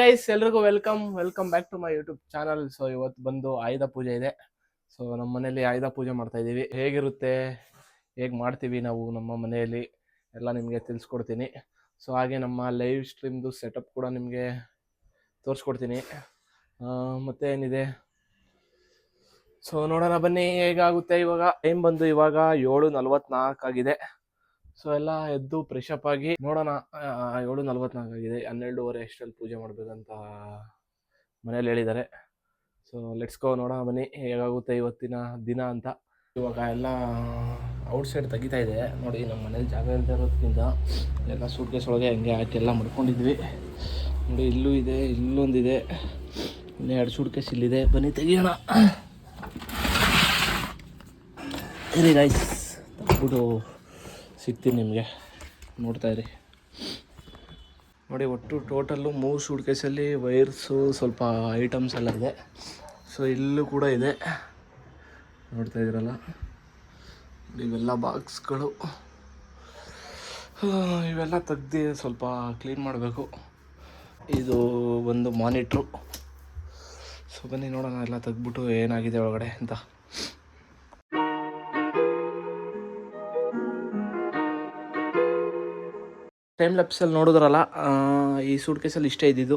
Guys ಎಲ್ರಿಗೂ welcome welcome back to my YouTube channel so ಇವತ್ತು ಬಂದು ಆಯುಧ ಪೂಜೆ ಇದೆ. ಸೊ ನಮ್ಮ ಮನೆಯಲ್ಲಿ ಆಯುಧ ಪೂಜೆ ಮಾಡ್ತಾ ಇದ್ದೀವಿ ಹೇಗಿರುತ್ತೆ? ಹೇಗೆ ಮಾಡ್ತೀವಿ ನಾವು ನಮ್ಮ ಮನೆಯಲ್ಲಿ? ಎಲ್ಲ ನಿಮಗೆ ತಿಳಿಸ್ಕೊಡ್ತೀನಿ. ಸೊ ಹಾಗೆ ನಮ್ಮ ಲೈವ್ ಸ್ಟ್ರೀಮ್ದು ಸೆಟಪ್ ಕೂಡ ನಿಮಗೆ ತೋರಿಸ್ಕೊಡ್ತೀನಿ. ಮತ್ತು ಏನಿದೆ ಸೊ ನೋಡೋಣ ಬನ್ನಿ, ಹೇಗಾಗುತ್ತೆ ಇವಾಗ? ಟೈಮ್ ಬಂದು ಇವಾಗ ಏಳು ನಲ್ವತ್ನಾಲ್ಕು ಆಗಿದೆ. ಸೊ ಎಲ್ಲ ಎದ್ದು ಫ್ರೆಶಪ್ ಆಗಿ ನೋಡೋಣ ಏಳು ನಲ್ವತ್ನಾಲ್ಕು ಆಗಿದೆ, ಹನ್ನೆರಡೂವರೆ ಅಷ್ಟರಲ್ಲಿ ಪೂಜೆ ಮಾಡಬೇಕಂತ ಮನೇಲಿ ಹೇಳಿದ್ದಾರೆ. ಸೊ ಲೆಟ್ಸ್ ಗೋ ನೋಡೋಣ ಬನ್ನಿ, ಹೇಗಾಗುತ್ತೆ ಇವತ್ತಿನ ದಿನ ಅಂತ. ಇವಾಗ ಎಲ್ಲ ಔಟ್ ಸೈಡ್ ತೆಗಿತಾ ಇದೆ. ನೋಡಿ, ನಮ್ಮ ಮನೇಲಿ ಜಾಗ ಇಲ್ಲದೆ ಇರೋದ್ರಿಂದ ಎಲ್ಲ ಸೂಟ್ ಕೇಸ್ ಒಳಗೆ ಹಂಗೆ ಹಾಕಿ ಎಲ್ಲ ಮಡ್ಕೊಂಡಿದ್ವಿ. ನೋಡಿ, ಇಲ್ಲೂ ಇದೆ, ಇಲ್ಲೊಂದಿದೆ. ಇನ್ನು ಎರಡು ಸೂಟ್ ಕೇಸ್ ಇಲ್ಲಿದೆ. ಬನ್ನಿ, ತೆಗಿಯೋಣ. ಸರಿ ಗೈಸ್ ತಗ್ಬಿಟ್ಟು ಸಿಗ್ತೀನಿ ನಿಮಗೆ. ನೋಡ್ತಾ ಇರಿ. ನೋಡಿ, ಒಟ್ಟು ಟೋಟಲ್ಲು ಮೂರು ಸೂಟ್ ಕೇಸಲ್ಲಿ ವೈರ್ಸು, ಸ್ವಲ್ಪ ಐಟಮ್ಸ್ ಎಲ್ಲ ಇದೆ. ಸೊ ಇಲ್ಲೂ ಕೂಡ ಇದೆ. ನೋಡ್ತಾ ಇದ್ದೀರಲ್ಲ? ಇವೆಲ್ಲ ಬಾಕ್ಸ್ಗಳು ಇವೆಲ್ಲ ತೆಗ್ದು ಸ್ವಲ್ಪ ಕ್ಲೀನ್ ಮಾಡಬೇಕು. ಇದು ಒಂದು ಮಾನಿಟ್ರು ಸೊ ಬನ್ನಿ ನೋಡೋಣ, ಎಲ್ಲ ತೆಗ್ದ್ಬಿಟ್ಟು ಏನಾಗಿದೆ ಒಳಗಡೆ ಅಂತ. ಟೈಮ್ ಲ್ಯಾಪ್ಸಲ್ಲಿ ನೋಡಿದ್ರಲ್ಲ ಈ ಸೂಟ್ ಕೇಸಲ್ಲಿ ಇಷ್ಟೇ ಇದ್ದಿದ್ದು.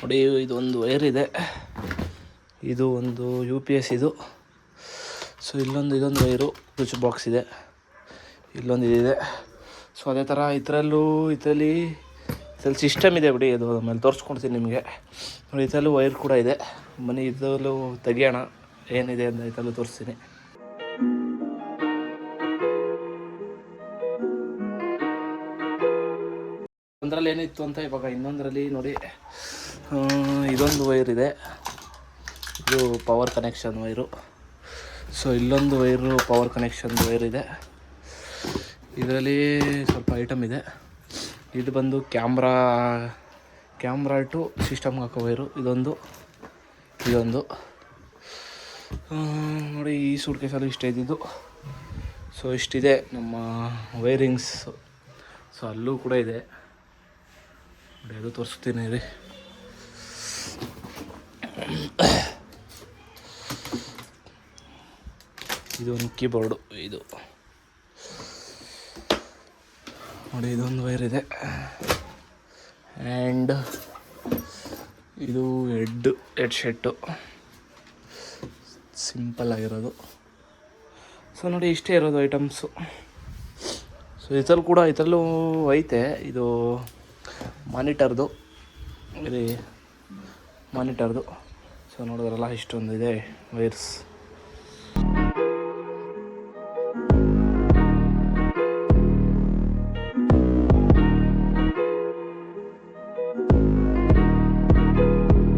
ನೋಡಿ, ಇದೊಂದು ವೈರ್ ಇದೆ. ಇದು ಒಂದು ಯು ಪಿ ಎಸ್ ಇದು. ಸೊ ಇಲ್ಲೊಂದು, ಇದೊಂದು ವೈರು ಸ್ವಿಚ್ ಬಾಕ್ಸ್ ಇದೆ. ಇಲ್ಲೊಂದು ಇದಿದೆ. ಸೊ ಅದೇ ಥರ ಇದರಲ್ಲೂ, ಇದರಲ್ಲಿ ಇದರಲ್ಲಿ ಸಿಸ್ಟಮ್ ಇದೆ ಬಿಡಿ. ಅದು ಆಮೇಲೆ ತೋರಿಸ್ಕೊಡ್ತೀನಿ ನಿಮಗೆ. ನೋಡಿ, ಇದರಲ್ಲೂ ವೈರ್ ಕೂಡ ಇದೆ. ಮನೆ ಇದರಲ್ಲೂ ತೆಗಿಯೋಣ. ಏನಿದೆ ಅಂತ ಇದರಲ್ಲೂ ತೋರಿಸ್ತೀನಿ. ಒಂದರಲ್ಲಿ ಏನಿತ್ತು ಅಂತ ಇವಾಗ ಇನ್ನೊಂದರಲ್ಲಿ ನೋಡಿ ಇದೊಂದು ವೈರ್ ಇದೆ. ಇದು ಪವರ್ ಕನೆಕ್ಷನ್ ವೈರು. ಸೊ ಇಲ್ಲೊಂದು ವೈರು ಪವರ್ ಕನೆಕ್ಷನ್ ವೈರ್ ಇದೆ. ಇದರಲ್ಲಿ ಸ್ವಲ್ಪ ಐಟಮ್ ಇದೆ. ಇದು ಬಂದು ಕ್ಯಾಮ್ರಾ ಕ್ಯಾಮ್ರಾ ಟು ಸಿಸ್ಟಮ್ಗೆ ಹಾಕೋ ವೈರು. ಇದೊಂದು ಇದೊಂದು. ನೋಡಿ, ಈ ಸೂಟ್ ಕೇಸಲ್ಲಿ ಇಷ್ಟೇ ಇದ್ದಿದ್ದು. ಸೊ ಇಷ್ಟಿದೆ ನಮ್ಮ ವೈರಿಂಗ್ಸ್. ಸೊ ಅಲ್ಲೂ ಕೂಡ ಇದೆ. ನೋಡಿ ಅದು ತೋರಿಸ್ತೀನಿ ರೀ ಇದು ಒಂದು ಕೀಬೋರ್ಡು ಇದು. ನೋಡಿ, ಇದೊಂದು ವೈರ್ ಇದೆ. ಆ್ಯಂಡ್ ಇದು ಹೆಡ್ ಹೆಡ್ ಶೆಟ್ಟು ಸಿಂಪಲ್ ಆಗಿರೋದು. ಸೊ ನೋಡಿ, ಇಷ್ಟೇ ಇರೋದು ಐಟಮ್ಸು ಸೊ ಇದರಲ್ಲಿ ಕೂಡ, ಇದರಲ್ಲೂ ಐತೆ. ಇದು ಮಾನಿಟರ್ದು. ಇದು ಮಾನಿಟರ್ದು. ಸೊ ನೋಡಿದ್ರಲ್ಲ ಇಷ್ಟೊಂದು ಇದೆ ವೈರ್ಸ್.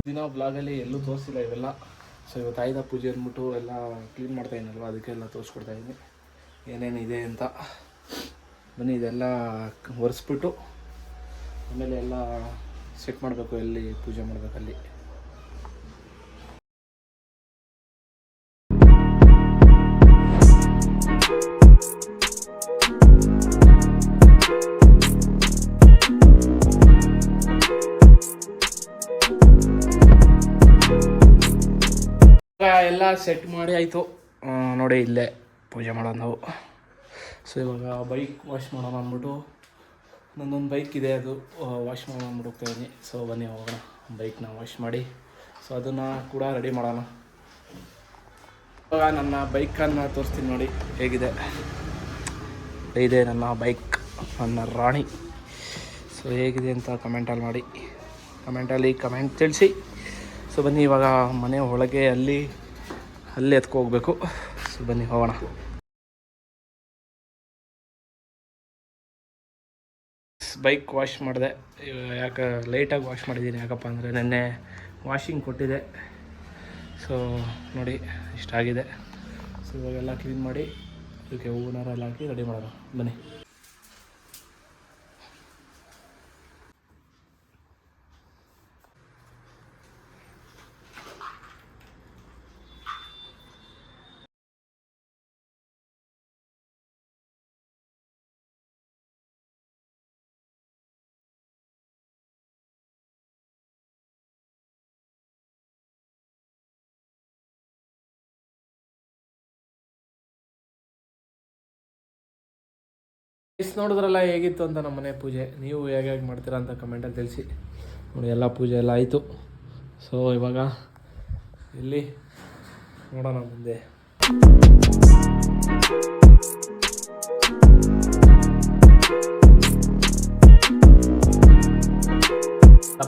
ದಿನ ಬ್ಲಾಗಲ್ಲಿ ಎಲ್ಲೂ ತೋರಿಸಿಲ್ಲ ಇವೆಲ್ಲ. ಸೊ ಇವತ್ತು ಆಯುಧ ಪೂಜೆ ಅಂದ್ಬಿಟ್ಟು ಎಲ್ಲ ಕ್ಲೀನ್ ಮಾಡ್ತಾ ಇದ್ದೀನಲ್ವ ಅದಕ್ಕೆಲ್ಲ ತೋರಿಸ್ಕೊಡ್ತಾ ಇದ್ದೀನಿ. ಏನೇನಿದೆ ಅಂತ. ಬನ್ನಿ, ಇದೆಲ್ಲ ಒರೆಸ್ಬಿಟ್ಟು ಆಮೇಲೆ ಎಲ್ಲ ಸೆಟ್ ಮಾಡಬೇಕು, ಎಲ್ಲಿ ಪೂಜೆ ಮಾಡಬೇಕಲ್ಲಿ ಇವಾಗ ಎಲ್ಲ ಸೆಟ್ ಮಾಡಿ ಆಯಿತು. ನೋಡಿ ಇಲ್ಲೇ ಪೂಜೆ ಮಾಡೋದು. ನಾವು ಸೊ ಇವಾಗ ಬೈಕ್ ವಾಶ್ ಮಾಡೋಣ ಅಂದ್ಬಿಟ್ಟು ನನ್ನೊಂದು ಬೈಕ್ ಇದೆ, ಅದು ವಾಶ್ ಮಾಡೋಣ ಇದ್ದೀನಿ. ಸೊ ಬನ್ನಿ ಹೋಗೋಣ ಬೈಕ್ನ ವಾಶ್ ಮಾಡಿ. ಸೊ ಅದನ್ನು ಕೂಡ ರೆಡಿ ಮಾಡೋಣ. ಇವಾಗ ನನ್ನ ಬೈಕನ್ನು ತೋರಿಸ್ತೀನಿ ನೋಡಿ, ಹೇಗಿದೆ. ಇದೆ ನನ್ನ ಬೈಕ್ ನನ್ನ ರಾಣಿ. ಸೊ ಹೇಗಿದೆ ಅಂತ ಕಮೆಂಟಲ್ಲಿ ಮಾಡಿ. ಕಮೆಂಟಲ್ಲಿ ಕಮೆಂಟ್ ತಿಳಿಸಿ. ಸೊ ಬನ್ನಿ ಇವಾಗ ಮನೆ ಒಳಗೆ ಅಲ್ಲಿ ಅಲ್ಲಿ ಎತ್ಕೊ ಹೋಗ್ಬೇಕು ಸೊ ಬನ್ನಿ ಹೋಗೋಣ. ಬೈಕ್ ವಾಶ್ ಮಾಡಿದೆ. ಯಾಕೆ ಲೈಟಾಗಿ ವಾಶ್ ಮಾಡಿದ್ದೀನಿ ಯಾಕಪ್ಪ ಅಂದರೆ ನೆನ್ನೆ ವಾಷಿಂಗ್ ಕೊಟ್ಟಿದೆ. ಸೊ ನೋಡಿ, ಇಷ್ಟಾಗಿದೆ. ಸೊ ಇವಾಗೆಲ್ಲ ಕ್ಲೀನ್ ಮಾಡಿ ಅದಕ್ಕೆ ಎಲ್ಲ ಹಾಕಿ ರೆಡಿ ಮಾಡೋಣ. ಬನ್ನಿ. ಎಸ್ ನೋಡಿದ್ರಲ್ಲ ಹೇಗಿತ್ತು ಅಂತ ನಮ್ಮ ಮನೆ ಪೂಜೆ. ನೀವು ಹೇಗೆ ಹೇಗೆ ಮಾಡ್ತೀರಾ ಅಂತ ಕಮೆಂಟಲ್ಲಿ ತಿಳಿಸಿ. ನೋಡಿ, ಎಲ್ಲ ಪೂಜೆ ಎಲ್ಲ ಆಯಿತು. ಸೊ ಇವಾಗ ಇಲ್ಲಿ ನೋಡೋಣ ಮುಂದೆ.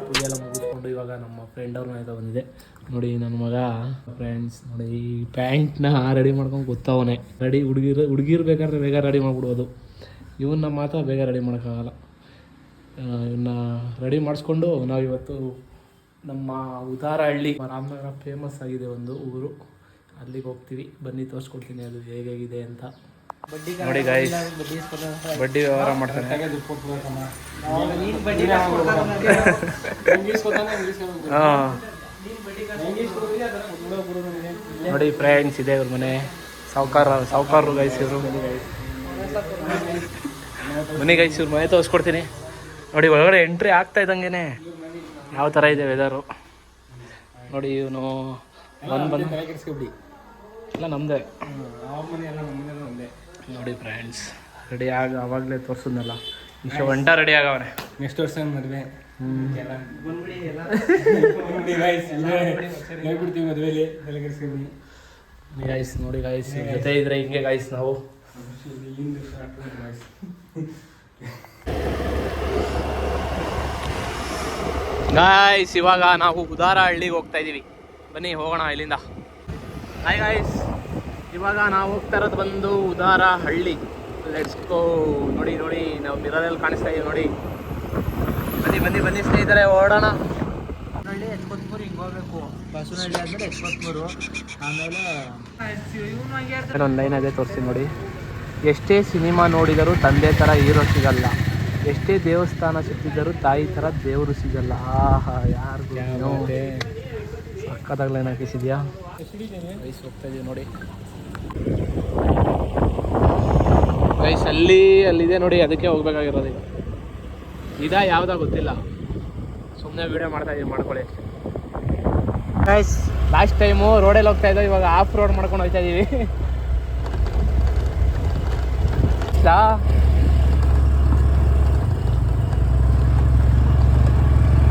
ಪೂಜೆ ಎಲ್ಲ ಮುಗಿಸ್ಕೊಂಡು ಇವಾಗ ನಮ್ಮ ಫ್ರೆಂಡ್ ಅವ್ರ ಬಂದಿದೆ. ನೋಡಿ, ನನ್ನ ಮಗ ಫ್ರೆಂಡ್ಸ್ ನೋಡಿ, ಈ ಪ್ಯಾಂಟ್ನ ರೆಡಿ ಮಾಡ್ಕೊಂಡು ಗೊತ್ತವನೆ ರೆಡಿ ಹುಡುಗಿರು ಹುಡುಗಿರು ಬೇಕಾದ್ರೆ ಬೇಗ ರೆಡಿ ಮಾಡ್ಬಿಡ್ಬೋದು. ಇವನ್ನ ಮಾತ್ರ ಬೇಗ ರೆಡಿ ಮಾಡೋಕ್ಕಾಗಲ್ಲ. ಇವನ್ನ ರೆಡಿ ಮಾಡಿಸ್ಕೊಂಡು ನಾವಿವತ್ತು ನಮ್ಮ ಉದಾರಹಳ್ಳಿ ರಾಮನಗರ ಫೇಮಸ್ ಆಗಿದೆ ಒಂದು ಊರು. ಅಲ್ಲಿಗೆ ಹೋಗ್ತೀವಿ. ಬನ್ನಿ ತೋರಿಸ್ಕೊಡ್ತೀನಿ ಅದು ಹೇಗಾಗಿದೆ ಅಂತ. ನೋಡಿ ಗಾಯ್ಸ್ ಬಡ್ಡಿ ವ್ಯವಹಾರ ಮಾಡ್ತಾರೆ ನೋಡಿ ಫ್ರೆಂಡ್ಸ್ ಇದೆ ಇವ್ರ ಮನೆ. ಸಾವುಕಾರ ಸಾವುಕಾರರು ಗಾಯಿಸಿದ್ರು ಮನೆ ಗೈಸ್ ಇವ್ರ ಮನೆ ತೋರಿಸ್ಕೊಡ್ತೀನಿ. ನೋಡಿ ಒಳಗಡೆ ಎಂಟ್ರಿ ಆಗ್ತಾ ಇದ್ದಂಗೆನೆ ಯಾವ ಥರ ಇದೆ ವೆದರು ನೋಡಿ ಇವನು ಬಂದು ಬಂದು ಇಲ್ಲ ನಮ್ಮದೇ ನೋಡಿ ಫ್ರೆಂಡ್ಸ್ ರೆಡಿ ಆಗ ಅವಾಗಲೇ ತೋರಿಸಿದ್ನಲ್ಲ. ಇಷ್ಟು ಒಂಟ ರೆಡಿ ಆಗವನೆ. ನೆಕ್ಸ್ಟ್ ವರ್ಷ ಮದುವೆ. ಹೇಳ್ಬಿಡ್ತೀವಿ ಮದುವೆಲಿ. ಗಾಯ್ಸ್ ನೋಡಿ ಗಾಯ್ಸ್ ಜೊತೆ ಇದ್ರೆ ಹಿಂಗೆ ಗಾಯ್ಸ್ ನಾವು. ಗಾಯ್ಸ್ ಇವಾಗ ನಾವು ಉದಾರ ಹಳ್ಳಿಗೆ ಹೋಗ್ತಾ ಇದ್ದೀವಿ ಬನ್ನಿ ಹೋಗೋಣ ಇಲ್ಲಿಂದ. ಹಾಯ್ ಗಾಯ್ಸ್ ಇವಾಗ ನಾವು ಹೋಗ್ತಾ ಇರೋದು ಬಂದು ಉದಾರ ಹಳ್ಳಿ. ಲೆಟ್ಸ್ ಗೋ ನೋಡಿ ನೋಡಿ ನಾವು ಮಿರರಲ್ಲಿ ಕಾಣಿಸ್ತಾ ಇದೀವಿ ನೋಡಿ. ಬನ್ನಿ ಬನ್ನಿ ಬನ್ನಿ ಸ್ನೇಹಿತರೆ ಓಡೋಣ. ಹಳ್ಳಿ ಎಚ್ಕೊತ್ಮೂರು ಹಿಂಗೆ ಹೋಗ್ಬೇಕು. ಬಸವನಹಳ್ಳಿ ಆದಮೇಲೆ ಎಚ್ಕೊತ್ಮೂರು ಆಮೇಲೆ ಲೈನ್ ಅದೇ ತೋರಿಸಿ ನೋಡಿ. ಎಷ್ಟೇ ಸಿನಿಮಾ ನೋಡಿದರೂ ತಂದೆ ಥರ ಹೀರೋ ಸಿಗಲ್ಲ. ಎಷ್ಟೇ ದೇವಸ್ಥಾನ ಸುತ್ತಿದರೂ ತಾಯಿ ಥರ ದೇವರು ಸಿಗಲ್ಲ. ಆಹಾ ಯಾರಿಗೂ ಸಕ್ಕತ್ತಾಗ ಲೈನ್ ಹಾಕಿಸಿದ್ಯಾ? ವಯಸ್ಸು ಹೋಗ್ತಾ ಇದೀವಿ ನೋಡಿ. ವಯಸ್ಸು ಅಲ್ಲಿ ಅಲ್ಲಿದೆ ನೋಡಿ ಅದಕ್ಕೆ ಹೋಗ್ಬೇಕಾಗಿರೋದು ಈಗ. ಇದಾ ಯಾವ್ದಾ ಗೊತ್ತಿಲ್ಲ. ಸುಮ್ಮನೆ ವಿಡಿಯೋ ಮಾಡ್ತಾ ಇದೀವಿ ಮಾಡ್ಕೊಳ್ಳಿ. ಲಾಸ್ಟ್ ಟೈಮು ರೋಡಲ್ಲಿ ಹೋಗ್ತಾ ಇದ್ದೋ ಇವಾಗ ಆಫ್ ರೋಡ್ ಮಾಡ್ಕೊಂಡು ಹೋಗ್ತಾ ಇದೀವಿ. ಲಾ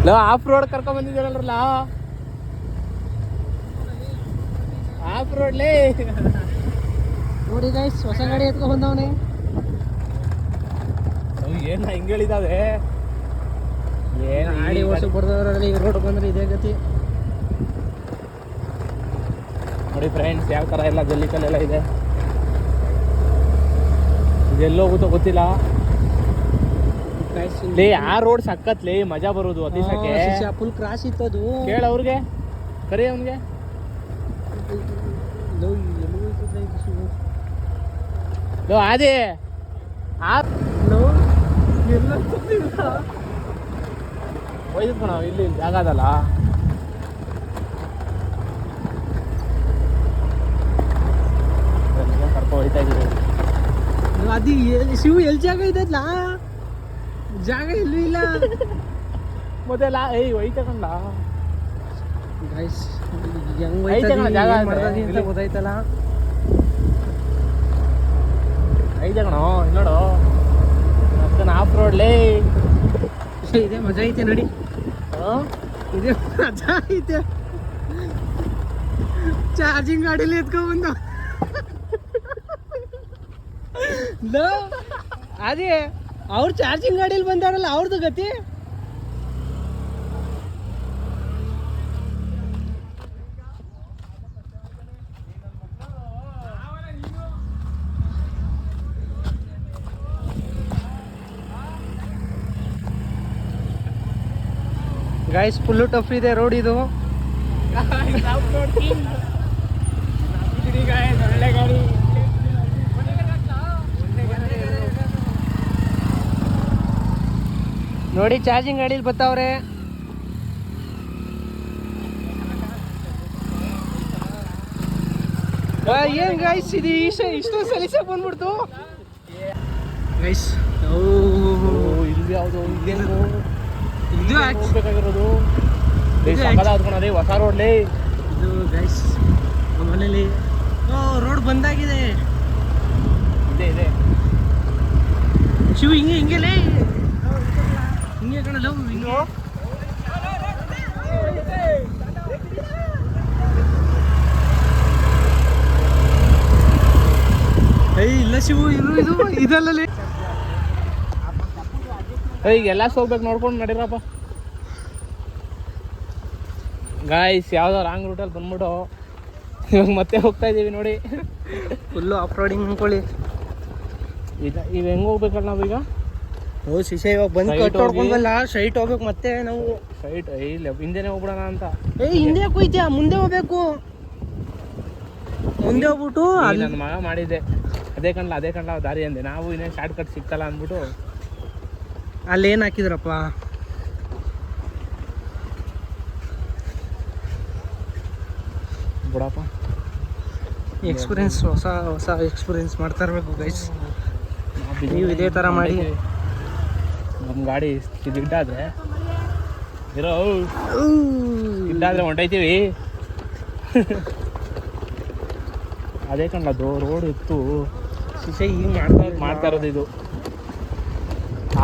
ಲೋ ಆಫ್ ರೋಡ್ ಕರ್ಕೊಂಡ್ ಬಂದಿದ್ದೀರಲ್ರಲ್ಲ ಆಫ್ ರೋಡ್ಲೇ ನೋಡಿ ಗೈಸ್ ಹೊಸ ಗಾಡಿ ಎತ್ಕೊಂಡ್ ಬಂದವನೆ. ಏನ ಹಿಂಗೆ ಹೇಳಿದಾವೆ? ಏನು ಗಾಡಿ ಓಡಿಸಿ ಬರ್ದವ್ರಲ್ಲಿ ರೋಡ್ ಬಂದ್ರೆ ಇದೇ ಗತಿ. ನೋಡಿ ಫ್ರೆಂಡ್ಸ್ ಯಾವ ತರ ಎಲ್ಲ ಜಲ್ಲಿ ಕಲ್ಲೆಲ್ಲ ಇದೆ. ಇದೆಲ್ಲ ಹೋಗುತ್ತೋ ಗೊತ್ತಿಲ್ಲ. ಲೇ ಆ ರೋಡ್ ಸಕ್ಕತ್ಲಿ ಮಜಾ ಬರೋದು ಅತಿಸಕ್ಕೆ ಫುಲ್ ಕ್ರಾಸ್ ಇತ್ತು ಅದು ಕೇಳ ಅವ್ರಿಗೆ. ಕರಿ ಅವನಿಗೆ. ಲೋ? ಲೋ ಅದೇ ಆ ಲೋ, ಎಲ್ಲ. ಒಯ್ದು ನಾವು ಇಲ್ಲಿ ಜಾಗ ಅದಲ್ಲ. ಕರ್ಕೊಂಡು ಹೋಯ್ತಾ ಇದೀವಿ ಲೋ, ಅದು ಶಿವು ಎಲ್ಲಿ ಜಾಗ ಇದಲ್ಲ ಜಾಗ ಎಲ್ಲೂ ಇಲ್ಲ. ಮತ್ತೆ ಲಾ ಏಯ್ ಒಯ್ತಾ ಕಂಡ ಗೈಸ್ ಹೆಂಗ್ ಕಣ ಜಾಗ ಇಲ್ಲಿ. ಗೊತ್ತಾಯ್ತಲ್ಲ. ಐತೆ ಕಣ ನೋಡು. ಮತ್ತೆ ಆಫ್ ರೋಡ್ಲೇ ಇದೆ ಮಜಾ ಐತೆ ನೋಡಿ. ಇದೆ ಮಜಾ ಐತೆ. ಚಾರ್ಜಿಂಗ್ ಗಾಡಿಲಿ ಎತ್ಕೊಂಡ್ ಬಂದ ಲೋ, ಅದೇ ಅವ್ರು ಚಾರ್ಜಿಂಗ್ ಗಾಡಿಯಲ್ಲಿ ಬಂದಾರಲ್ಲ ಅವ್ರದ್ದು ಗತಿ? ಗೈಸ್ ಫುಲ್ಲು ಟಫ್ ಇದೆ ರೋಡ್ ಇದು. ನೋಡಿ ಚಾರ್ಜಿಂಗ್ ಗಾಡಿಲಿ ಬರ್ತಾವ್ರೆ ಏನ್ ಗೈಸ್ ಇದು ಇಷ್ಟ ಇಷ್ಟೊಂದು ಸಲಿಸ ಬಂದ್ಬಿಡ್ತು? ಗೈಸ್ ಓ ಇಲ್ಲಿ ಯಾವುದು ಇದು ಬೇಕಾಗಿರೋದು ಕಣರಿ ಹೊಸ ರೋಡ್ಲಿ ಇದು ಗೈಸ್ ನಮ್ಮ ಮನೇಲಿ. ಓ ರೋಡ್ ಬಂದಾಗಿದೆ. ಇದೆ ಇದೆ. ಶಿವ ಹಿಂಗೆ ಹಿಂಗೆ ಲೇ. ಹಿಂಗೆ ಕಣಲ್ಲ ಹಿಂಗೆ ಏಯ್ ಇಲ್ಲ ಶಿವು ಇದು ಇದು ಇದಲ್ಲಲೇ ಈಗ ಎಲ್ಲ ಹೋಗ್ಬೇಕು ನೋಡ್ಕೊಂಡು ನಡೀರಪ್ಪ. ಗಾಯ್ಸ್ ಯಾವ್ದೋ ರಾಂಗ್ ರೂಟಲ್ಲಿ ಬಂದ್ಬಿಟ್ಟು ಇವಾಗ ಮತ್ತೆ ಹೋಗ್ತಾ ಇದೀವಿ ನೋಡಿ. ಫುಲ್ಲು ಆಫ್ ರೋಡಿಂಗ್ ಅನ್ಕೊಳ್ಳಿ ಈಗ ಈಗ ಹೆಂಗ್ ಹೋಗ್ಬೇಕಲ್ಲ ನಾವೀಗ? ಓ ಶಿಶೆ ಇವಾಗ ಬಂದು ಕಟ್ ಹೊಡ್ಕೊಂಡ್ವಲ್ಲ ಸೈಟ್ ಹೋಗ್ಬೇಕು ಮತ್ತೆ ನಾವು. ಸೈಟ್ ಇಲ್ಲ ಹಿಂದೆನೆ ಹೋಗ್ಬಿಡೋಣ ಅಂತ. ಏ ಹಿಂದೆ ಯಾಕೆ ಹೋಯ್ತ್ಯಾ ಮುಂದೆ ಹೋಗ್ಬೇಕು. ಮುಂದೆ ಹೋಗ್ಬಿಟ್ಟು ಅಲ್ಲಿ ನನ್ನ ಮಗ ಮಾಡಿದ್ದೆ. ಅದೇ ಕಣ್ಲ ಅದೇ ಕಣ್ಲ ದಾರಿ ಅಂದೆ. ನಾವು ಇನ್ನೇನು ಶಾರ್ಟ್ ಕಟ್ ಸಿಗ್ತಲ್ಲ ಅಂದ್ಬಿಟ್ಟು. ಅಲ್ಲಿ ಏನು ಹಾಕಿದ್ರಪ್ಪ? ಬಿಡಪ್ಪ. ಎಕ್ಸ್ಪೀರಿಯನ್ಸ್ ಹೊಸ ಹೊಸ ಎಕ್ಸ್ಪೀರಿಯನ್ಸ್ ಮಾಡ್ತಾ ಇರಬೇಕು ಗೈಸ್ ನೀವು ಇದೇ ಥರ ಮಾಡಿ. ನಮ್ಮ ಗಾಡಿ ಗಿಡ್ಡಾದ್ರೆ ಇರೋ ಗಿಡ್ಡಾದ್ರೆ ಹೊಂಟೈತೀವಿ. ಅದೇ ಕಂಡ ಅದು ರೋಡ್ ಇತ್ತು. ಶಿಶೆ ಈಗ ಮಾಡ್ತಾ ಮಾಡ್ತಾ ಇರೋದು ಇದು.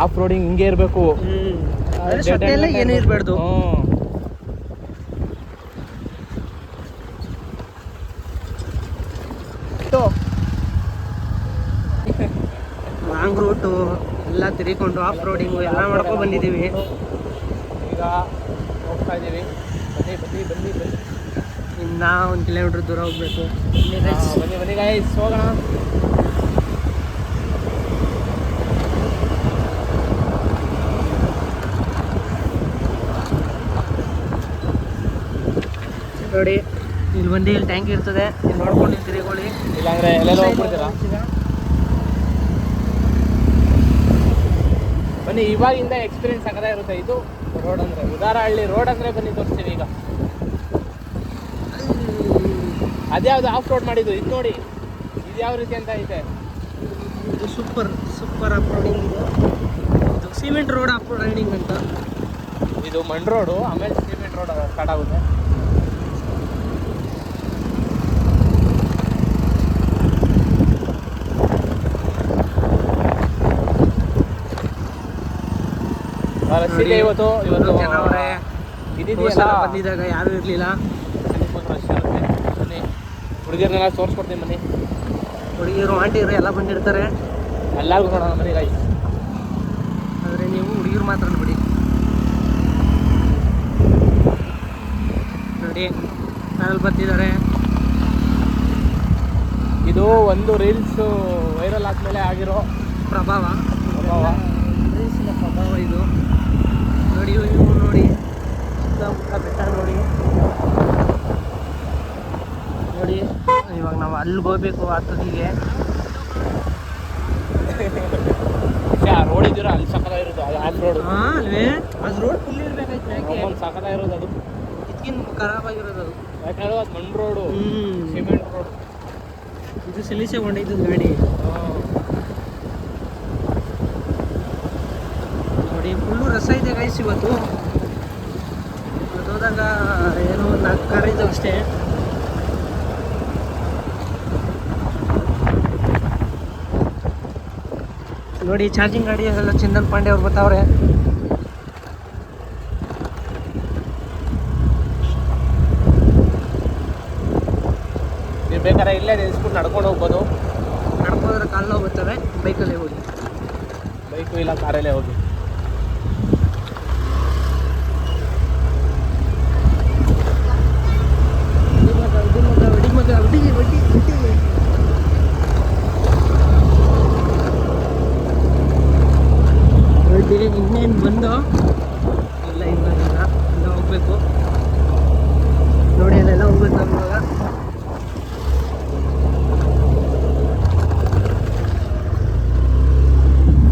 ಆಫ್ ರೋಡಿಂಗ್ ಹಿಂಗೆ ಇರಬೇಕು. ಏನೂ ಇರಬಾರ್ದು. ಲಾಂಗ್ ರೂಟು ಎಲ್ಲ ತಿರ್ಕೊಂಡು ಆಫ್ ರೋಡಿಂಗು ಎಲ್ಲ ಮಾಡ್ಕೊಂಡು ಬಂದಿದ್ದೀವಿ. ಈಗ ಹೋಗ್ತಾ ಇದ್ದೀವಿ. ಬನ್ನಿ ಬನ್ನಿ ಬನ್ನಿ ಬನ್ನಿ. ಇನ್ನ ಒಂದು ಕಿಲೋಮೀಟ್ರ್ ದೂರ ಹೋಗ್ಬೇಕು. ಬನ್ನಿ ಬನ್ನಿ ಬನ್ನಿ ಗಾಯ್ಸ್ ಹೋಗೋಣ. ನೋಡಿ ಇಲ್ಲಿ ಬಂದು ಇಲ್ಲಿ ಟ್ಯಾಂಕ್ ಇರ್ತದೆ. ಇಲ್ಲಿ ನೋಡ್ಕೊಂಡು ಇಲ್ಲಿ ತಿರುಗೋಳಿ ಇಲ್ಲಾಂದ್ರೆ ಎಲ್ಲೆಲ್ಲ ಹೋಗ್ಬಿಡ್ತೀರಾ? ಬನ್ನಿ ಇವಾಗಿಂದ ಎಕ್ಸ್ಪೀರಿಯನ್ಸ್ ಆಗದೇ ಇರುತ್ತೆ. ಇದು ರೋಡ್ ಅಂದ್ರೆ ಉದಾರಹಳ್ಳಿ ರೋಡ್ ಅಂದ್ರೆ ಬನ್ನಿ ತೋರಿಸ್ತೀವಿ ಈಗ. ಅದ್ಯಾವುದು ಆಫ್ ರೋಡ್ ಮಾಡಿದ್ದು? ಇದು ನೋಡಿ. ಇದು ಯಾವ ರೀತಿ ಅಂತ ಐತೆ? ಇದು ಸೂಪರ್ ಸೂಪರ್ ಆಫ್ ರೋಡಿಂಗ್ ಇದು. ಇದು ಸಿಮೆಂಟ್ ರೋಡ್ ಅಪ್ ರೈಡಿಂಗ್ ಅಂತ. ಇದು ಮಣ್ ರೋಡು ಆಮೇಲೆ ಸಿಮೆಂಟ್ ರೋಡ್ ಸ್ಟಾರ್ಟ್ ಆಗುತ್ತೆ. ರಸ್ತೆಗೆ ಇವತ್ತು ಇವತ್ತು ಜನ ಅವರೇ ಇದಿದೆಯಲ್ಲ ಬಂದಿದ್ದಾಗ ಯಾರು ಇರಲಿಲ್ಲ. ಹುಡುಗಿಯರ್ನೆಲ್ಲ ತೋರಿಸ್ಕೊಡ್ತೀನಿ ಬನ್ನಿ. ಹುಡುಗಿಯರು ಆಂಟಿರು ಎಲ್ಲ ಬಂದಿರ್ತಾರೆ. ಎಲ್ಲರಿಗೂ ನೋಡೋಣ ಬನ್ನಿ ಗಾಯ್ಸ್ ಆದರೆ ನೀವು ಹುಡುಗಿರು ಮಾತ್ರ ನೋಡಿ ನೋಡಿ ಕಾರಲ್ಲಿ ಬರ್ತಿದ್ದಾರೆ. ಇದು ಒಂದು ರೀಲ್ಸ್ ವೈರಲ್ ಆದ್ಮೇಲೆ ಆಗಿರೋ ಪ್ರಭಾವ. ಪ್ರಭಾವ ರೀಲ್ಸಿನ ಪ್ರಭಾವ ಇದು ನೋಡಿ ಇವು ನೋಡಿ ಸುತ್ತಮುತ್ತ ಬೆಟ್ಟ ನೋಡಿ. ನೋಡಿ ಇವಾಗ ನಾವು ಅಲ್ಲಿಗೆ ಹೋಗ್ಬೇಕು ಆ ತುದಿಗೆ. ಆ ರೋಡ್ ಇದೀರ ಅಲ್ಲಿ ಸಕದ ಇರೋದು ಆಫ್ ರೋಡ್ ಅಲ್ವೇ? ಅದು ರೋಡ್ ಫುಲ್ ಇರ್ಬೇಕಾಯ್ತು ಯಾಕೆ ಸಕದ ಇರೋದು ಅದು. ಇದಕ್ಕಿಂತ ಖರಾಬ್ ಆಗಿರೋದು ಅದು. ಯಾಕಂದ್ರೆ ಅದು ಮಣ್ಣು ರೋಡು. ಸಿಮೆಂಟ್ ರೋಡ್ ಇದು ಸಲೀಸೆ ಹೊಂಡೈತದ ಗಾಡಿ. ನೋಡಿ ಫುಲ್ಲು ರಸ ಇದೆ ಗೈಸ್ ಇವತ್ತು. ಇವತ್ತು ಏನು ಒಂದು ನಾಲ್ಕು ಕಾರ್ ಇದ್ದಾವೆ ಅಷ್ಟೇ. ನೋಡಿ ಚಾರ್ಜಿಂಗ್ ಗಾಡಿ ಎಲ್ಲ ಚಂದನ್ ಪಾಂಡೆ ಅವ್ರು ಬರ್ತಾವ್ರೆ. ನೀವು ಬೇಕಾದ್ರೆ ಇಲ್ಲೇ ನಿಲ್ಸ್ಬಿಟ್ಟು ನಡ್ಕೊಂಡು ಹೋಗ್ಬೋದು. ನಡ್ಕೋದ್ರೆ ಕಾಲು ಬರ್ತವೆ ಬೈಕಲ್ಲೇ ಹೋಗಿ. ಬೈಕು ಇಲ್ಲ ಕಾರಲ್ಲೇ ಹೋಗಿ ಮಗ ಹೊಡಿ ಮಗ ಹೊಡಿ ಹೊಡಿ ಹೊಡಿ ಹೊಡಿ ಇನ್ನೇನು ಬಂದು? ಇಲ್ಲ ಇಲ್ಲ. ಹೋಗ್ಬೇಕು. ನೋಡಿ ಅಲ್ಲೆಲ್ಲ ಹೋಗ್ಬೇಕು ನಮ್ಮ ಇವಾಗ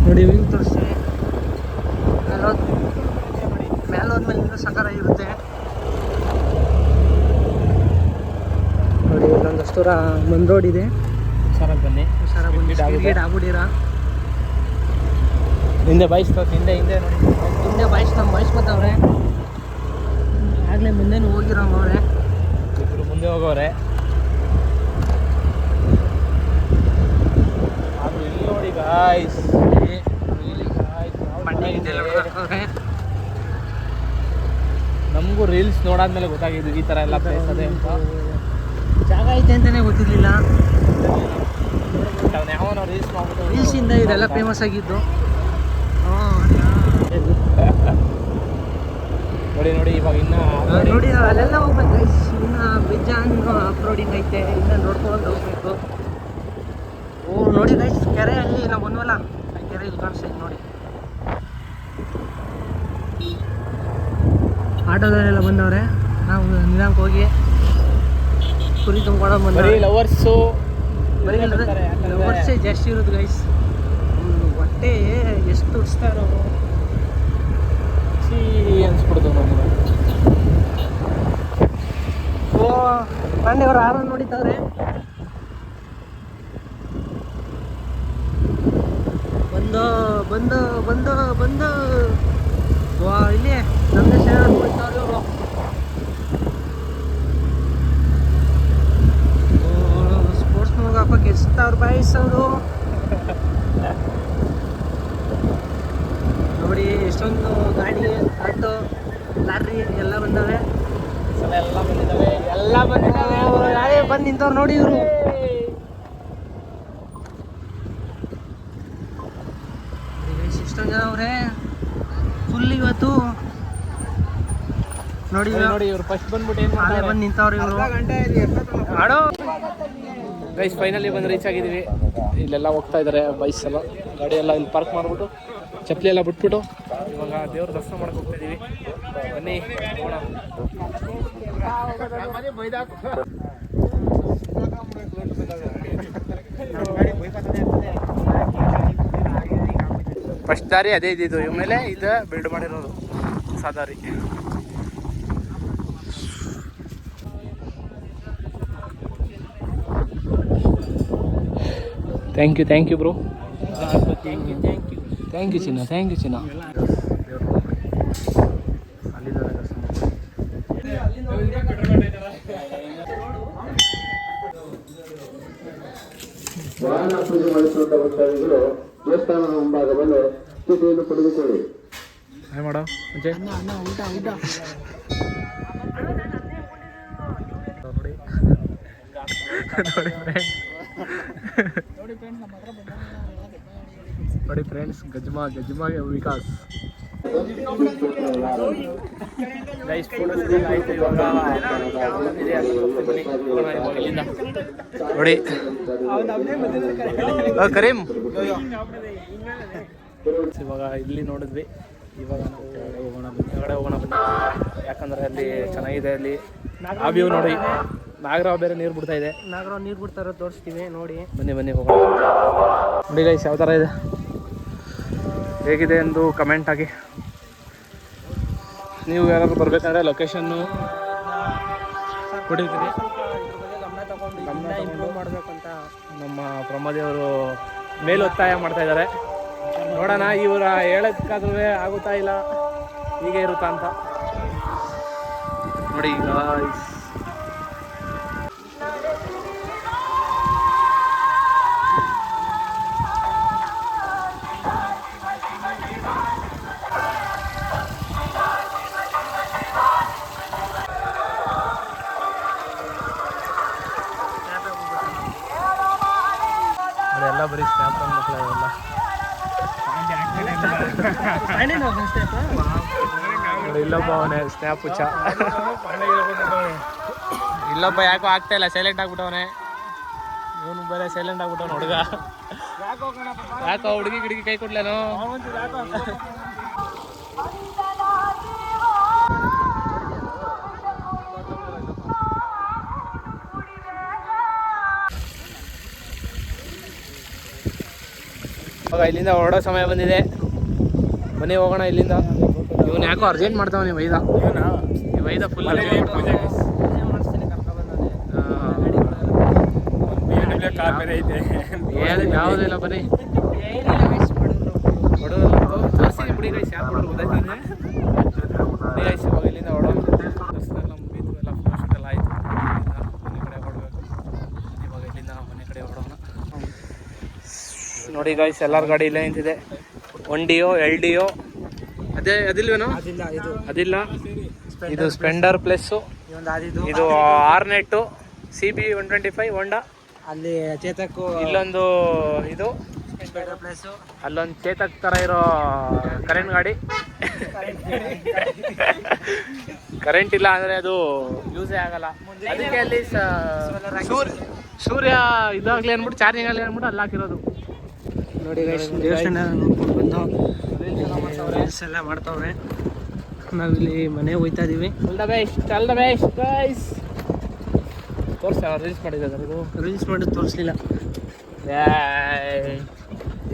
ನೋಡಿ ವ್ಯೂ ತೋರಿಸ್ತೀನಿ ಮೇಲೋದ್ ಮೇಲೋದ್ಮೇಲೆ ಇನ್ನೂ ಸಕಾರ ಇರುತ್ತೆ ನೋಡಿ ದೂರ ಮನ್ ರೋಡ್ ಇದೆ. ಹುಷಾರಾಗಿ ಬನ್ನಿ. ಹುಷಾರಾಗಿ. ಸ್ಪೀಡ್ ಹಿಂದೆ ಬೈಸ್ತೋ ಹಿಂದೆ ಹಿಂದೆ ನೋಡಿ. ಹಿಂದೆ ಆಗಲೇ ಮುಂದೆನೂ ಅವರೇ. ಇಬ್ರು ಮುಂದೆ ಹೋಗೋರೆ ಅದು ಇಲ್ಲಿ ನೋಡಿ ಗಾಯ್ಸ್ ನಮಗೂ ರೀಲ್ಸ್ ನೋಡಾದ್ಮೇಲೆ ಗೊತ್ತಾಗಿದ್ದು ಈ ಥರ ಎಲ್ಲ ಪ್ಲೇಸ್ ಅದೇ ಅಂತ. ಜಾಗ ಐತೆ ಅಂತಲೇ ಗೊತ್ತಿರಲಿಲ್ಲ. ರೀಲ್ಸಿಂದ ಇದೆಲ್ಲ ಫೇಮಸ್ ಆಗಿದ್ದು. ನೋಡಿ ನೋಡಿ ಇವಾಗ ಇನ್ನ ನೋಡಿ ಅಲ್ಲೆಲ್ಲ ಹೋಗ್ಬೇಕು. ಇನ್ನ ಬೇಜಾನ್ ಅಪ್ರೋಡಿಂಗ್ ಐತೆ. ಇನ್ನ ನೋಡ್ಕೊಂಡು ಹೋಗ್ಬೇಕು. ಓ ನೋಡಿ ಗೈಸ್ ಕೆರೆ ಅಲ್ಲಿ ನಾವು ಬಂದ್ವಲ್ಲ ಆ ಕೆರೆ ಇಲ್ಲಿ ಕಾಣಿಸ್ತೈತೆ ನೋಡಿ. ಆಟೋದಲ್ಲೆಲ್ಲ ಬಂದವ್ರೆ. ನಾವು ನಿಧಾನಕ್ಕೆ ಹೋಗಿ ಕುರಿ ತುಂಬ್ಕೊಂಡು ಬರೀ ಬಂದವ್ರೆ ಲವರ್ಸು ಬರೀ ವರ್ಷೇ ಜಾಸ್ತಿ ಇರೋದು ಗೈಸ್ ಹೊಟ್ಟೆ ಎಷ್ಟು ಉಡ್ಸ್ತಾರೋ ಛೀ ಅನ್ಸ್ಬಿಡ್ತು ನಮ್ಗೆ. ಓ ಪಾಂಡೆ ಅವ್ರು ಆರ ನೋಡಿದ್ದಾರೆ ಬಂದು ಬಂದು ಬಂದು ಬಂದು. ವಾ ಇಲ್ಲಿ ನಮ್ದೇ ಸೇವೆ ಹೋಗ್ತಾವ್ರಿ ಅವರು ಹಾಕೋಕೆ ಎಷ್ಟಾವ್ರು ಬಾಯಿಸೋರು ನೋಡಿ ಎಷ್ಟೊಂದು ಗಾಡಿ ಆಟೋ ಲಾರಿ ಎಲ್ಲ ಬಂದವೆ. ಎಲ್ಲ ಬಂದಿದ್ದಾವೆ. ಎಲ್ಲ ಬಂದಿದ್ದಾವೆ ಯಾರೇ ಬಂದು ನಿಂತವ್ರು ನೋಡಿ ಇವರು. ಎಷ್ಟೊಂದು ಜನ ಅವ್ರೆ. ಫುಲ್ ಇವತ್ತು. ನೋಡಿ ನೋಡಿ, ಇವ್ರು ಫಸ್ಟ್ ಬಂದ್ಬಿಟ್ಟು ಏನು ಮಾಡ್ತಾರೆ? ಬಂದು ನಿಂತವ್ರು ಇವರು. ಆಡೋ. ಗೈಸ್ ಫೈನಲಿ ಬಂದು ರೀಚ್ ಆಗಿದ್ದೀವಿ. ಇಲ್ಲೆಲ್ಲ ಹೋಗ್ತಾ ಇದ್ದಾರೆ ಬೈಸ್ ಎಲ್ಲ. ಗಾಡಿ ಎಲ್ಲ ಇಲ್ಲಿ ಪಾರ್ಕ್ ಮಾಡಿಬಿಟ್ಟು, ಚಪ್ಪಲಿ ಎಲ್ಲ ಬಿಟ್ಬಿಟ್ಟು. ಇವಾಗ ದೇವ್ರ ದರ್ಶನ ಮಾಡಕ್ಕೆ ಹೋಗ್ತಾ ಬನ್ನಿ ಫಸ್ಟ್ ದಾರಿ ಅದೇ ಇದ್ದಿದ್ದು. ಇವ್ಮೇಲೆ ಇದು ಬಿಲ್ಡ್ ಮಾಡಿರೋದು. ಸಾದಾರಿ ದಾರಿ. Thank you thank you bro thank you thank you thank you ಚಿನ್ನ ಥ್ಯಾಂಕ್ ಯು ಚಿನ್ನ ವಾಹನ ಪೂಜೆ ಮಾಡಿಕೊಂಡ ಭಕ್ತಾದಿಗಳು ದೇವಸ್ಥಾನದ ಮುಂಭಾಗದಲ್ಲಿ ಸ್ಥಿತಿಯನ್ನು ಪಡೆದುಕೊಳ್ಳಿ. ಮೇಡಮ್ ಮಾಡೋ? ಮುಂಚೆ ನೋಡಿ ಫ್ರೆಂಡ್ಸ್ ಗಜ್ಮಾ ಗಜ್ಮಾ ವಿಕಾಸ್. ಗೈಸ್. ನೋಡಿ. ಕರೀಮ್ ಕರೀಂ. ಇವಾಗ ಇಲ್ಲಿ ನೋಡಿದ್ವಿ. ಇವಾಗ ನಾವು ಹೋಗೋಣ ಬನ್ನಿ. ಕೆಳಗಡೆ ಹೋಗೋಣ ಬನ್ನಿ. ಯಾಕಂದ್ರೆ ಅಲ್ಲಿ ಚೆನ್ನಾಗಿದೆ ಅಲ್ಲಿ. ಆ ವ್ಯೂ ನೋಡಿ. ನಾಗರಾವ್ ಬೇರೆ ನೀರು ಬಿಡ್ತಾ ಇದೆ. ನಾಗರಾವ್ ನೀರು ಬಿಡ್ತಾರೋ ತೋರಿಸ್ತೀವಿ ನೋಡಿ. ಬನ್ನಿ ಬನ್ನಿ ಹೋಗೋಣ. ನೋಡಿ ಗೈಸ್ ಯಾವ ಥರ ಇದೆ? ಹೇಗಿದೆ ಎಂದು ಕಮೆಂಟ್ ಆಗಿ. ನೀವು ಯಾರಾದ್ರೂ ಬರ್ಬೇಕಂದ್ರೆ ಲೊಕೇಶನ್ನು ಗಮನ ಇಂಪ್ರೂವ್ ಮಾಡ್ಬೇಕಂತ. ನಮ್ಮ ಪ್ರಮೋದಿಯವರು ಮೇಲೊತ್ತಾಯ ಮಾಡ್ತಾ ಇದ್ದಾರೆ. ನೋಡೋಣ ಇವರ ಹೇಳೋದಕ್ಕಾದ್ರೂ ಆಗುತ್ತಾ ಇಲ್ಲ? ಹೀಗೆ ಇರುತ್ತಾ ಅಂತ. ನೋಡಿ guys. ಇಲ್ಲೊಬ್ಬ ಅವನೇ ಸ್ನ್ಯಾಪ್ ಹುಚ್ಚ ಇಲ್ಲೊಬ್ಬ ಯಾಕೋ ಆಗ್ತಾ ಇಲ್ಲ ಸೈಲೆಂಟ್ ಆಗ್ಬಿಟ್ಟವನೆ. ಇವನು ಬೇರೆ ಸೈಲೆಂಟ್ ಆಗ್ಬಿಟ್ಟವನು ಹುಡುಗ. ಯಾಕೋ ಹುಡುಗಿ ಗಿಡಗಿ ಕೈ ಕೊಡ್ಲೇನೋ? ಇವಾಗ ಇಲ್ಲಿಂದ ಹೊರಡೋ ಸಮಯ ಬಂದಿದೆ. ಮನೆ ಹೋಗೋಣ ಇಲ್ಲಿಂದ. ಇವನು ಯಾಕೋ ಅರ್ಜೆಂಟ್ ಮಾಡ್ತಾವ ವೈದ. ಈ ವೈದ ಫುಲ್ ಏನು ಯಾವುದಿಲ್ಲ ಬನ್ನಿ. ಬಿಡಿ ಗೈಸ್ ಯಾಕೆ ಹೊಡೋದು ಗೊತ್ತಾಯ್ತದೆ ಬನ್ನಿ ಗೈಸ್ ಇವಾಗ ಇಲ್ಲಿಂದ ಹೊಡೋಣ ದರ್ಶನ ಎಲ್ಲ ಮುಗೀತು ಎಲ್ಲ ಫೋಟೋಶೂಟ್ ಎಲ್ಲ ಆಯಿತು ಮನೆ ಕಡೆ ಹೊರಡ್ಬೇಕು ಇವಾಗ ಇಲ್ಲಿಂದ ಮನೆ ಕಡೆ ಹೊಡೋಣ ನೋಡಿ ಗಾಯ್ಸ್ ಎಲ್ಲರ ಗಾಡಿ ಇಲ್ಲೇ ನಿಂತಿದೆ. ಒನ್ ಡಿಯೋ ಎಲ್ ಡಿಯೋ ಅದೇ ಅದಿಲ್ವೇನೋ? ಅದಿಲ್ಲ ಇದು ಅದಿಲ್ಲ. ಇದು ಸ್ಪೆಂಡರ್ ಪ್ಲಸ್ ಇದು ಆರ್ ಇದು ಆರ್ನೆಟ್ಟು C B one twenty five Honda ಅಲ್ಲಿ ಚೇತಕ್ ಇಲ್ಲೊಂದು ಇದು. ಸ್ಪೆಂಡರ್ ಪ್ಲೇಸು ಅಲ್ಲೊಂದು ಚೇತಕ್ ಥರ ಇರೋ ಕರೆಂಟ್ ಗಾಡಿ. ಕರೆಂಟ್ ಇಲ್ಲ ಅಂದರೆ ಅದು ಯೂಸೇ ಆಗಲ್ಲ. ಅದಕ್ಕೆ ಅಲ್ಲಿ ಸೂರ್ಯ ಇದಾಗಲಿ ಅಂದ್ಬಿಟ್ಟು ಚಾರ್ಜಿಂಗ್ ಆಗಲಿ ಅನ್ಬಿಟ್ಟು ಅಲ್ಲಿ ಹಾಕಿರೋದು. ನೋಡಿ ದೇವಸ್ಥಾನ ನೋಡ್ಕೊಂಡು ಬಂದು ರೀಲ್ಸ್ ಎಲ್ಲ ಮಾಡ್ತಾವ್ರೆ. ನಾವಿಲ್ಲಿ ಮನೆ ಹೋಯ್ತಾ ಇದೀವಿ. ತೋರಿಸಿ ರೀಲ್ಸ್ ಮಾಡಿದ್ದಾರೆ ರೀಲ್ಸ್ ಮಾಡಿ ತೋರಿಸ್ಲಿಲ್ಲ.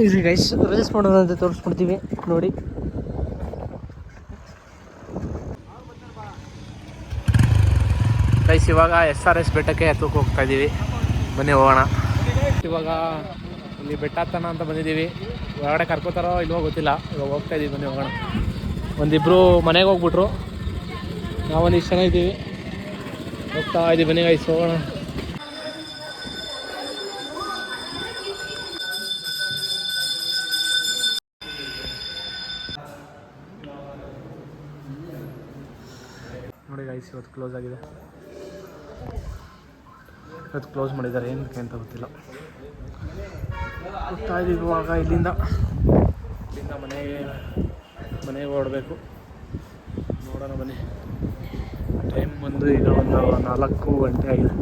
ಇಲ್ಲಿ ಗೈಸ್ ರೀಲ್ಸ್ ಮಾಡೋದಂತ ತೋರಿಸ್ಕೊಡ್ತೀವಿ ನೋಡಿ. ಗೈಸ್ ಇವಾಗ ಎಸ್ ಆರ್ ಎಸ್ ಬೆಟ್ಟಕ್ಕೆ ಎತ್ತಕ್ಕೆ ಹೋಗ್ತಾ ಇದ್ದೀವಿ ಬನ್ನಿ ಹೋಗೋಣ. ಇವಾಗ ಇಲ್ಲಿ ಬೆಟ್ಟ ಹತ್ತಣ ಅಂತ ಬಂದಿದ್ದೀವಿ. ಹೊರಗಡೆ ಕರ್ಕೋತಾರೋ ಇಲ್ವೋ ಗೊತ್ತಿಲ್ಲ. ಇವಾಗ ಹೋಗ್ತಾ ಇದ್ದೀವಿ ಬನ್ನಿ ಹೋಗೋಣ. ಒಂದಿಬ್ರು ಮನೆಗೆ ಹೋಗ್ಬಿಟ್ರು. ನಾವೊಂದಿಷ್ಟು ಜನ ಇದ್ದೀವಿ. ಹೋಗ್ತಾ ಇದ್ದೀವಿ ಬನ್ನಿ ಐಸ್ ಹೋಗೋಣ. ನೋಡಿ ಗೈಸ್ ಇವತ್ತು ಕ್ಲೋಸ್ ಆಗಿದೆ. ಇವತ್ತು ಕ್ಲೋಸ್ ಮಾಡಿದ್ದಾರೆ. ಏನಕ್ಕೆ ಅಂತ ಗೊತ್ತಿಲ್ಲ. ಹೋಗ್ತಾ ಇದ್ದೀವಿ ಇವಾಗ ಇಲ್ಲಿಂದ. ಇಲ್ಲಿಂದ ಮನೆಗೆ ಮನೆಗೆ ಓಡಬೇಕು ನೋಡೋಣ ಬನ್ನಿ. ಟೈಮ್ ಬಂದು ಈಗ ಒಂದು ನಾಲ್ಕು ಗಂಟೆ ಆಗಿದೆ.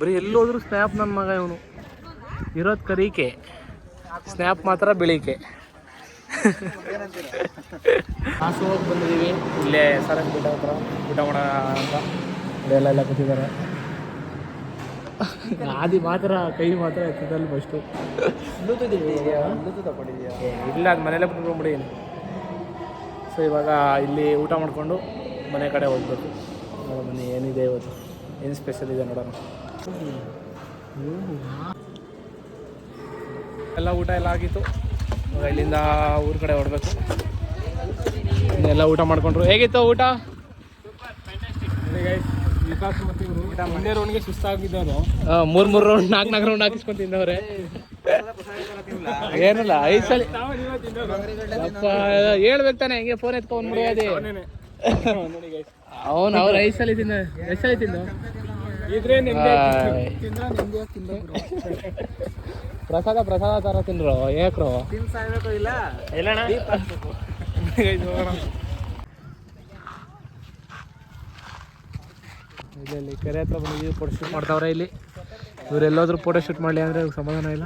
ಬರೀ ಎಲ್ಲೋದ್ರೂ ಸ್ನ್ಯಾಪ್ ನನ್ನ ಮಗ ಇವನು. ಇರೋದು ಕರೀಕೆ. ಸ್ನ್ಯಾಪ್ ಮಾತ್ರ ಬೆಳಿಕೆ. ಕಾಸು ಹೋಗಿ ಬಂದಿದ್ದೀವಿ. ಇಲ್ಲೇ ಸರ್ ಬಿಟ್ಟ ಹತ್ರ ಊಟ ಮಾಡೋಣ ಅಂತ. ಇಲ್ಲೆಲ್ಲ ಎಲ್ಲ ಕೂತಿದ್ದಾರೆ. ಆದಿ ಮಾತ್ರ ಕೈ ಮಾತ್ರ ಎತ್ತದಲ್ಲಿ ಫಸ್ಟು ಇಲ್ಲ ಅದು ಮನೇಲೆ ಬಿಟ್ಕೊಂಡ್ಬಿಡಿ ಸೊ ಇವಾಗ ಇಲ್ಲಿ ಊಟ ಮಾಡಿಕೊಂಡು ಮನೆ ಕಡೆ ಹೋಗ್ಬೇಕು. ಮನೆ ಏನಿದೆ ಇವತ್ತು? ಏನು ಸ್ಪೆಷಲ್ ಇದೆ ನೋಡೋಣ. ಎಲ್ಲ ಊಟ ಎಲ್ಲ ಆಗಿತ್ತು. ಇವಾಗ ಇಲ್ಲಿಂದ ಊರ ಕಡೆ ಹೊಡ್ಬೇಕು ಎಲ್ಲ ಊಟ ಮಾಡಿಕೊಂಡ್ರು. ಹೇಗಿತ್ತು ಊಟ? ವಿಕಾಸ್ ಮತ್ತೆ ಇವರು ಒಂದೇ ರೌಂಡ್ಗೆ ಸುಸ್ತಾಗಿದ್ದವರು ಮೂರ್ ಮೂರ್ ರೌಂಡ್ ನಾಲ್ಕು ನಾಲ್ಕು ರೌಂಡ್ ಹಾಕಿಸ್ಕೊಂಡು ತಿಂದವ್ರೆ. ಏನಲ್ಲ ಐದು ಸಲ ಹೇಳ್ಬೇಕು ತಾನೆ ಹೆಂಗೆ ಫೋನ್ ಎತ್ಕೊಂಡ್ ಮುಡಿಯೋದೇ ಅವನು ಅವ್ರು ಐದು ಸಲ ತಿಂದ ಎಷ್ಟು ಸಲ ತಿಂದು. ಪ್ರಸಾದ ಪ್ರಸಾದ ತರ ತಿನ್ರು ಏಕ್ರು. ಇಲ್ಲ? ಇಲ್ಲ ಇಲ್ಲ ಇಲ್ಲಿ ಕೆರೆ ಹತ್ರ ಬಂದಿದ್ದೀವಿ ಫೋಟೋ ಶೂಟ್ ಮಾಡ್ತಾವ್ರೆ ಇಲ್ಲಿ. ಇವ್ರು ಎಲ್ಲೋದ್ರೂ ಫೋಟೋ ಶೂಟ್ ಮಾಡಲಿ ಅಂದರೆ ಸಮಾಧಾನ ಇಲ್ಲ.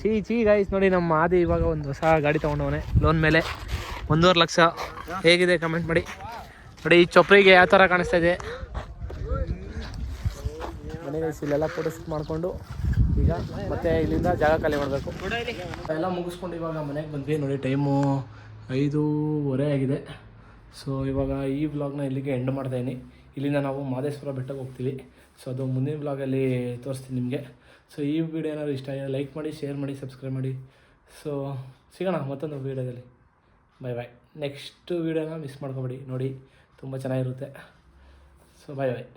ಚೀ ಚೀ ಗಾಯ್ಸ್ ನೋಡಿ ನಮ್ಮ ಆದಿ ಇವಾಗ ಒಂದು ಹೊಸ ಗಾಡಿ ತೊಗೊಂಡವನೆ ಲೋನ್ ಮೇಲೆ. ಒಂದೂವರೆ ಲಕ್ಷ. ಹೇಗಿದೆ ಕಮೆಂಟ್ ಮಾಡಿ. ನೋಡಿ ಈ ಚೊಪ್ರಿಗೆ ಯಾವ ಥರ ಕಾಣಿಸ್ತಾ ಇದೆ. ಮನೆ ಇಲ್ಲೆಲ್ಲ ಫೋಟೋ ಶೂಟ್ ಮಾಡಿಕೊಂಡು ಈಗ ಮತ್ತೆ ಇಲ್ಲಿಂದ ಜಾಗ ಖಾಲಿ ಮಾಡಬೇಕು. ಎಲ್ಲ ಮುಗಿಸ್ಕೊಂಡು ಇವಾಗ ಮನೆಗೆ ಬಂದ್ವಿ. ನೋಡಿ ಟೈಮು ಐದೂವರೆ ಆಗಿದೆ. ಸೊ ಇವಾಗ ಈ ವ್ಲಾಗ್ನ ಇಲ್ಲಿಗೆ ಎಂಡ್ ಮಾಡ್ತಾಯಿದ್ದೀನಿ ಇಲ್ಲಿಂದ ನಾವು ಮಾದೇಶ್ವರ ಬೆಟ್ಟಕ್ಕೆ ಹೋಗ್ತೀವಿ. ಸೊ ಅದು ಮುಂದಿನ ಬ್ಲಾಗಲ್ಲಿ ತೋರಿಸ್ತೀನಿ ನಿಮಗೆ. ಸೊ ಈ ವಿಡಿಯೋ ಏನಾದ್ರು ಇಷ್ಟ ಆಗಿದೆ ಲೈಕ್ ಮಾಡಿ ಶೇರ್ ಮಾಡಿ ಸಬ್ಸ್ಕ್ರೈಬ್ ಮಾಡಿ. ಸೊ ಸಿಗೋಣ ಮತ್ತೊಂದು ವೀಡಿಯೋದಲ್ಲಿ ಬಾಯ್ ಬಾಯ್ ನೆಕ್ಸ್ಟ್ ವೀಡಿಯೋನ ಮಿಸ್ ಮಾಡ್ಕೊಬೇಡಿ. ನೋಡಿ, ತುಂಬ ಚೆನ್ನಾಗಿರುತ್ತೆ. ಸೊ ಬಾಯ್ ಬಾಯ್